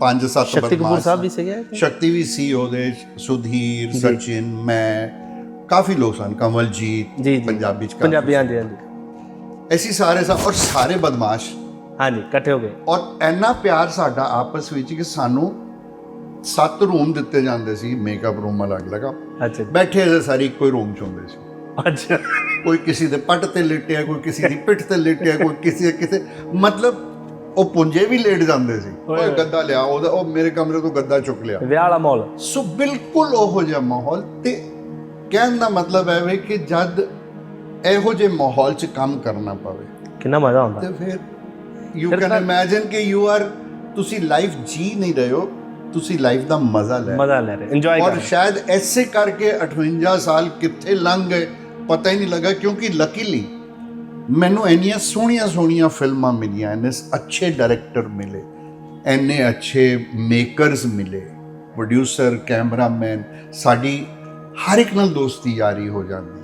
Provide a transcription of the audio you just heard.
ਪੰਜ ਸੱਤ ਸ਼ਕਤੀ ਕਪੂਰ ਸਾਹਿਬ ਵੀ ਸੀਗੇ? ਸ਼ਕਤੀ ਵੀ ਸੀ ਉਹਦੇ ਸੁਧੀਰ ਸਚਿਨ ਮੈਂ ਕਾਫੀ ਲੋਕ ਸਨ ਕਮਲਜੀਤ ਪੰਜਾਬੀ ਚ। ਪੰਜਾਬੀ ਹਾਂਜੀ ਹਾਂਜੀ। ਅਸੀਂ ਸਾਰੇ ਸਨ ਔਰ ਸਾਰੇ ਬਦਮਾਸ਼। ਹਾਂਜੀ ਇਕੱਠੇ ਹੋ ਗਏ। ਔਰ ਇੰਨਾ ਪਿਆਰ ਸਾਡਾ ਆਪਸ ਵਿੱਚ ਕਿ ਸਾਨੂੰ ਸੱਤ ਰੂਮ ਦਿੱਤੇ ਜਾਂਦੇ ਸੀ ਮੇਕਅਪ ਰੂਮ ਅਲੱਗ-ਅਲੱਗ ਅੱਛਾ ਜੀ। ਬੈਠੇ ਅਸੀਂ ਸਾਰੇ ਇੱਕੋ ਹੀ ਰੂਮ ਚ ਹੁੰਦੇ ਸੀ। ਅੱਛਾ। ਕੋਈ ਕਿਸੇ ਦੇ ਪੱਟ ਤੇ ਲੇਟਿਆ ਕੋਈ ਕਿਸੇ ਦੀ ਪਿੱਠ ਤੇ ਲੇਟਿਆ ਕੋਈ ਕਿਸੇ ਕਿਤੇ ਮਤਲਬ ਉਹ ਪੁੰਜੇ ਵੀ ਲੇਟ ਜਾਂਦੇ ਸੀ। ਓਏ ਗੱਦਾ ਲਿਆ ਉਹਦਾ ਉਹ ਮੇਰੇ ਕਮਰੇ ਤੋਂ ਗੱਦਾ ਚੁੱਕ ਲਿਆ। ਵਿਆਹ ਵਾਲਾ ਮਾਹੌਲ। ਸੋ ਬਿਲਕੁਲ ਉਹੋ ਜਿਹਾ ਮਾਹੌਲ ਤੇ ਕਹਿਣ ਦਾ ਮਤਲਬ ਹੈ ਵੀ ਕਿ ਜਦ ਇਹੋ ਜਿਹੇ ਮਾਹੌਲ 'ਚ ਕੰਮ ਕਰਨਾ ਪਵੇ ਕਿੰਨਾ ਮਜ਼ਾ ਆਉਂਦਾ। ਤੇ ਫਿਰ ਯੂ ਕੈਨ ਇਮੇਜਿਨ ਕਿ ਯੂ ਆਰ ਤੁਸੀਂ ਲਾਈਫ ਜੀ ਨਹੀਂ ਰਹੇ ਹੋ ਤੁਸੀਂ ਲਾਈਫ ਦਾ ਮਜ਼ਾ ਲੈ। ਮਜ਼ਾ ਲੈ ਰਹੇ ਇੰਜੋਏ ਕਰ ਔਰ ਸ਼ਾਇਦ ਐਸੇ ਕਰਕੇ 58 ਸਾਲ ਕਿੱਥੇ ਲੰਘ ਗਏ ਪਤਾ ਹੀ ਨਹੀਂ ਲੱਗਾ ਕਿਉਂਕਿ ਲੱਕੀਲੀ ਮੈਨੂੰ ਇੰਨੀਆਂ ਸੋਹਣੀਆਂ ਸੋਹਣੀਆਂ ਫਿਲਮਾਂ ਮਿਲੀਆਂ, ਇੰਨੇ ਅੱਛੇ ਡਾਇਰੈਕਟਰ ਮਿਲੇ, ਇੰਨੇ ਅੱਛੇ ਮੇਕਰਸ ਮਿਲੇ ਪ੍ਰੋਡਿਊਸਰ ਕੈਮਰਾਮੈਨ ਸਾਡੀ ਹਰ ਇੱਕ ਨਾਲ ਦੋਸਤੀ ਯਾਰੀ ਹੋ ਜਾਂਦੀ।